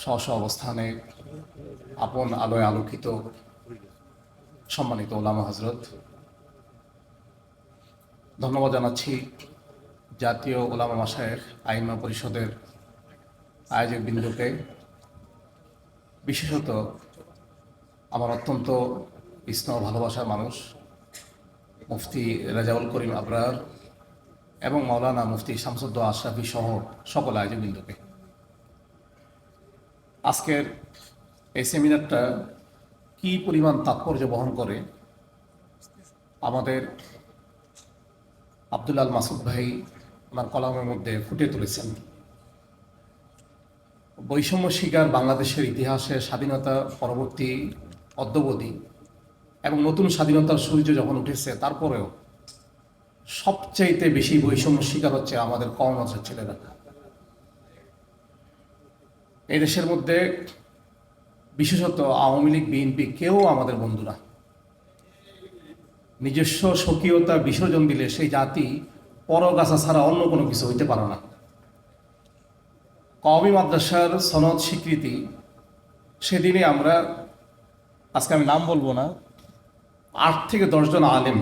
স্ব অবস্থানে আপন আলোয় আলোকিত সম্মানিত ওলামা হজরত ধন্যবাদ জানাচ্ছি জাতীয় ওলামা মাসায়ের আইমা পরিষদের আয়োজক বিন্দুকে বিশেষত আমার অত্যন্ত স্নেহ ভালোবাসার মানুষ, মুফতি রাজাউল করিম আবরার এবং মাওলানা মুফতি শামসুদ্দ আশরাফি সহ সকল আয়োজক বিন্দুকে আজকের এই সেমিনারটা কি পরিমাণ তাৎপর্য বহন করে? আমাদের আব্দুল্লাল মাসুদ ভাই ওনার কলামের মধ্যে ফুটে তুলেছেন। বৈষম্য শিকার বাংলাদেশের ইতিহাসে স্বাধীনতা পরবর্তী অদ্যবধি এবং নতুন স্বাধীনতার সূর্য যখন উঠেছে, তারপরেও সবচাইতে বেশি বৈষম্য শিকার হচ্ছে আমাদের কম মাসের ছেলেরা এই দেশের মধ্যে বিশেষত আওয়ামী লীগ, বিএনপি কেউ আমাদের বন্ধুরা নিজস্ব স্বকীয়তা বিসর্জন দিলে সেই জাতি পরগাছা ছাড়া অন্য কোনো কিছু হইতে পারে না। কওমি মাদ্রাসার সনদ স্বীকৃতি, সেদিনে আমরা, আজকে আমি নাম বলব না, আট থেকে দশজন আলেম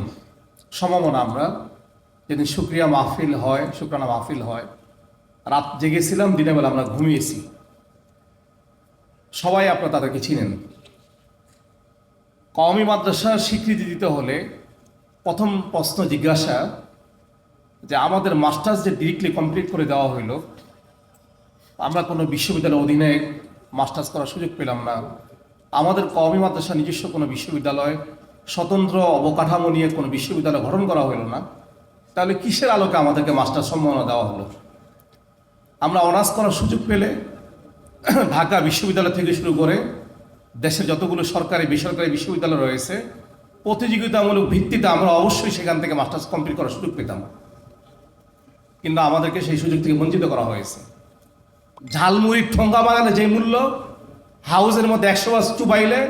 সমমনা আমরা, যেদিন শুক্রিয়া মাহফিল হয়, শুক্রানা মাহফিল হয়, রাত জেগেছিলাম, দিনের বেলা আমরা ঘুমিয়েছি। সবাই আপনারা তাদেরকে চিনেন। কওমি মাদ্রাসার স্বীকৃতি দিতে হলে প্রথম প্রশ্ন জিজ্ঞাসা যে আমাদের মাস্টার্স যে ডিরেক্টলি কমপ্লিট করে দেওয়া হইল, আমরা কোনো বিশ্ববিদ্যালয়ের অধীনে মাস্টার্স করার সুযোগ পেলাম না। আমাদের কওমি মাদ্রাসা নিজস্ব কোনো বিশ্ববিদ্যালয়, স্বতন্ত্র অবকাঠামো নিয়ে কোনো বিশ্ববিদ্যালয় গঠন করা হলো না। তাহলে কিসের আলোকে আমাদেরকে মাস্টার সম্মাননা দেওয়া হলো? আমরা অনার্স করার সুযোগ পেলে ঢাকা বিশ্ববিদ্যালয় থেকে শুরু করে দেশের যতগুলো সরকারি, বেসরকারি বিশ্ববিদ্যালয় রয়েছে, প্রতিযোগিতামূলক ভিত্তিতে আমরা অবশ্যই সেখান থেকে মাস্টার্স কমপ্লিট করার সুযোগ পেতাম। কিন্তু আমাদেরকে সেই সুযোগ থেকে বঞ্চিত করা হয়েছে। ঝালমুড়ির ঠোঙ্গা বানালে যে মূল্য, হাউসের মধ্যে একশো বাস চুবাইলে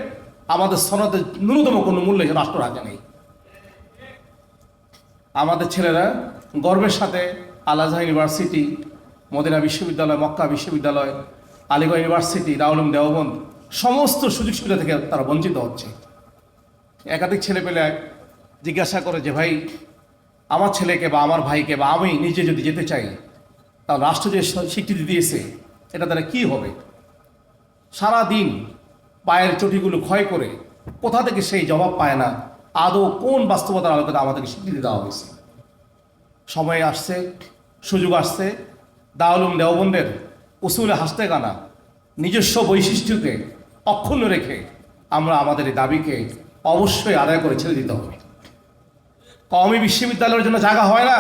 আমাদের সনদের ন্যূনতম কোনো মূল্য রাষ্ট্র রাখে নেই। আমাদের ছেলেরা গর্বের সাথে আল ইউনিভার্সিটি, মদিনা বিশ্ববিদ্যালয়, মক্কা বিশ্ববিদ্যালয় আলিগড় ইউনিভার্সিটি রাউলুম দেওবন্দ, সমস্ত সুযোগ সুবিধা থেকে তারা বঞ্চিত হচ্ছে। একাধিক ছেলে পেলে জিজ্ঞাসা করে যে, ভাই, আমার ছেলেকে বা আমার ভাইকে বা আমি নিজে যদি যেতে চাই, তাহলে রাষ্ট্র যে স্বীকৃতি দিয়েছে, এটা দ্বারা কি হবে? সারা দিন পায়ের চটিগুলো ক্ষয় করে কোথা থেকে সেই জবাব পায় না, আদৌ কোন বাস্তবতার আলোকে আমাদেরকে স্বীকৃতি দেওয়া হয়েছে? সময় আসছে, সুযোগ আসছে দাউলুম দেওবন্দের উসুলে হাসতে গানা নিজস্ব বৈশিষ্ট্যকে অক্ষুণ্ণ রেখে আমরা আমাদের এই দাবিকে অবশ্যই আদায় করে ছেড়ে দিতে হবে। কওমি বিশ্ববিদ্যালয়ের জন্য জায়গা হয় না।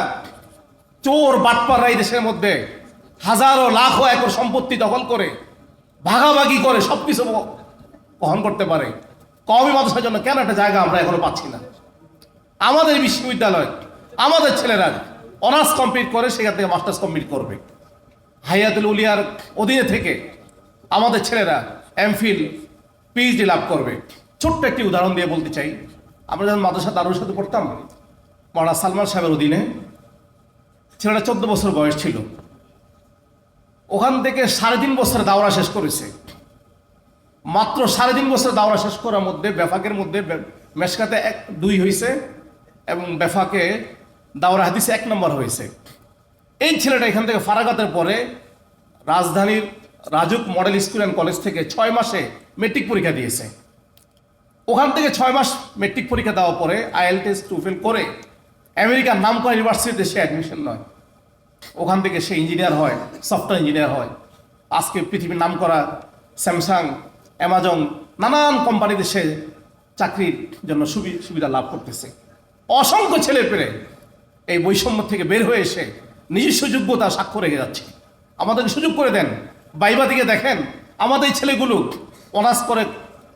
চোর বাটপাররা এই দেশের মধ্যে হাজারো লাখো একর সম্পত্তি দখল করে, ভাগাভাগি করে সব কিছু বহন করতে পারে। কওমি মাদ্রাসার জন্য কেন একটা জায়গা আমরা এখনও পাচ্ছি না? আমাদের বিশ্ববিদ্যালয়, আমাদের ছেলেরা অনার্স কমপ্লিট করে সেখান থেকে মাস্টার্স কমপ্লিট করবে। হাইয়াতুল উলিয়ার অধীনে থেকে আমাদের ছেলেরা এমফিল পিএইচডি লাভ করবে। ছোট্ট একটি উদাহরণ দিয়ে বলতে চাই। আমরা যখন মাদ্রাসা দারুর সাথে পড়তাম, মৌলানা সালমান সাহেবের অধীনে, ছেলেটা চোদ্দ বছর বয়স ছিল। ওখান থেকে সাড়ে তিন বছর দাওরা শেষ করেছে। মাত্র সাড়ে তিন বছর দাওরা শেষ করার মধ্যে, বেফাকের মধ্যে মেশকাতে এক দুই হয়েছে এবং বেফাকে দাওরা হাদিসে এক নম্বর হয়েছে। এই ছেলেটা এখান থেকে ফারাগাতের পরে রাজধানীর Rajuk model school and college থেকে ছয় মাসে মেট্রিক পরীক্ষা দিয়েছে। ওখান থেকে ছয় মাস মেট্রিক পরীক্ষা দেওয়ার পরে আইএল টেস্ট টুফেল করে আমেরিকার নাম করা ইউনিভার্সিটিতে সে অ্যাডমিশন নয়। ওখান থেকে সে ইঞ্জিনিয়ার হয় সফটওয়্যার ইঞ্জিনিয়ার হয়। আজকে পৃথিবীর নাম করা স্যামসাং, অ্যামাজন নানান কোম্পানিতে সে চাকরির জন্য সুবি- সুবিধা লাভ করতেছে। অসংখ্য ছেলে পেলে এই বৈষম্য থেকে বের হয়ে এসে নিজস্ব যোগ্যতা সাক্ষ্য রেখে যাচ্ছে। আমাদেরকে সুযোগ করে দেন। বাইবা দিকে দেখেন, আমাদের ছেলেগুলো অনার্স করে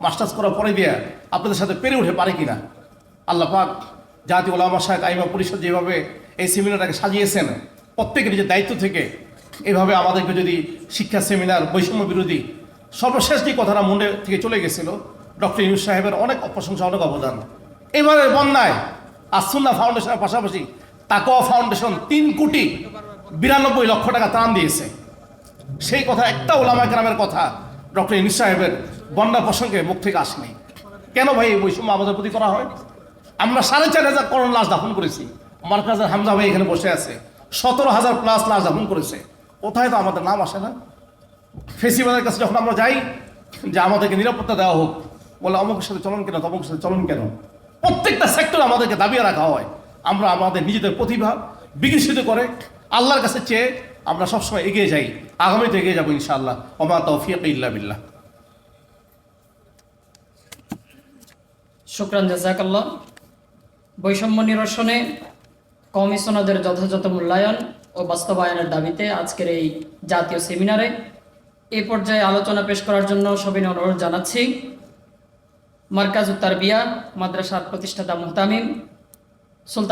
মাস্টার্স করার পরে দিয়ে আপনাদের সাথে পেরে উঠে পারে কিনা। আল্লাহ পাক জাতীয় ওলামা শাহ আইমা পরিষদ যেভাবে এই সেমিনারটাকে সাজিয়েছেন, প্রত্যেকের নিজের দায়িত্ব থেকে এভাবে আমাদেরকে যদি শিক্ষা সেমিনার, বৈষম্য বিরোধী সর্বশেষ যে কথাটা মনে থেকে চলে গেছিল, ডক্টর ইউনুস সাহেবের অনেক প্রশংসা, অনেক অবদান। এবারের বন্যায় আসুন্না ফাউন্ডেশনের পাশাপাশি তাকোয়া ফাউন্ডেশন তিন কোটি বিরানব্বই লক্ষ টাকা ত্রাণ দিয়েছে। সেই কথা একটা ওলামা গ্রামের কথা ডক্টর ইনিস সাহেবের বন্যা প্রসঙ্গে মুখ থেকে আসেনি। কেন ভাই এই বৈষম্য আমাদের প্রতি করা হয়? আমরা সাড়ে চার হাজার করোনা লাশ দাফন করেছি। মার্কাজের হামজা ভাই এখানে বসে আছে। সতেরো হাজার প্লাস লাশ দাফন করেছে। কোথায় তো আমাদের নাম আসে না? ফেসিবাদের কাছে যখন আমরা যাই, যে আমাদেরকে নিরাপত্তা দেওয়া হোক, বলে অমুকের সাথে চলন কেন, তমুকের সাথে চলন কেন? প্রত্যেকটা সেক্টর আমাদেরকে দাবিয়ে রাখা হয়। আমরা আমাদের নিজেদের প্রতিভা বিকশিত করে আল্লাহর কাছে চেয়ে আমরা সবসময় এগিয়ে যাই। আগামীতে এগিয়ে যাব ইনশাআল্লাহ। ওমা তৌফিক ইল্লা বিল্লাহ। শুক্রান, জাজাকাল্লাহ। বৈষম্য নিরসনে কমিশনারদের যথাযথ মূল্যায়ন ও বাস্তবায়নের দাবিতে আজকের এই জাতীয় সেমিনারে এ পর্যায়ে আলোচনা পেশ করার জন্য সবিনয় অনুরোধ জানাচ্ছি। মার্কাজ উত্তার বিয়া মাদ্রাসার প্রতিষ্ঠাতা মুহতামিম, সুলতান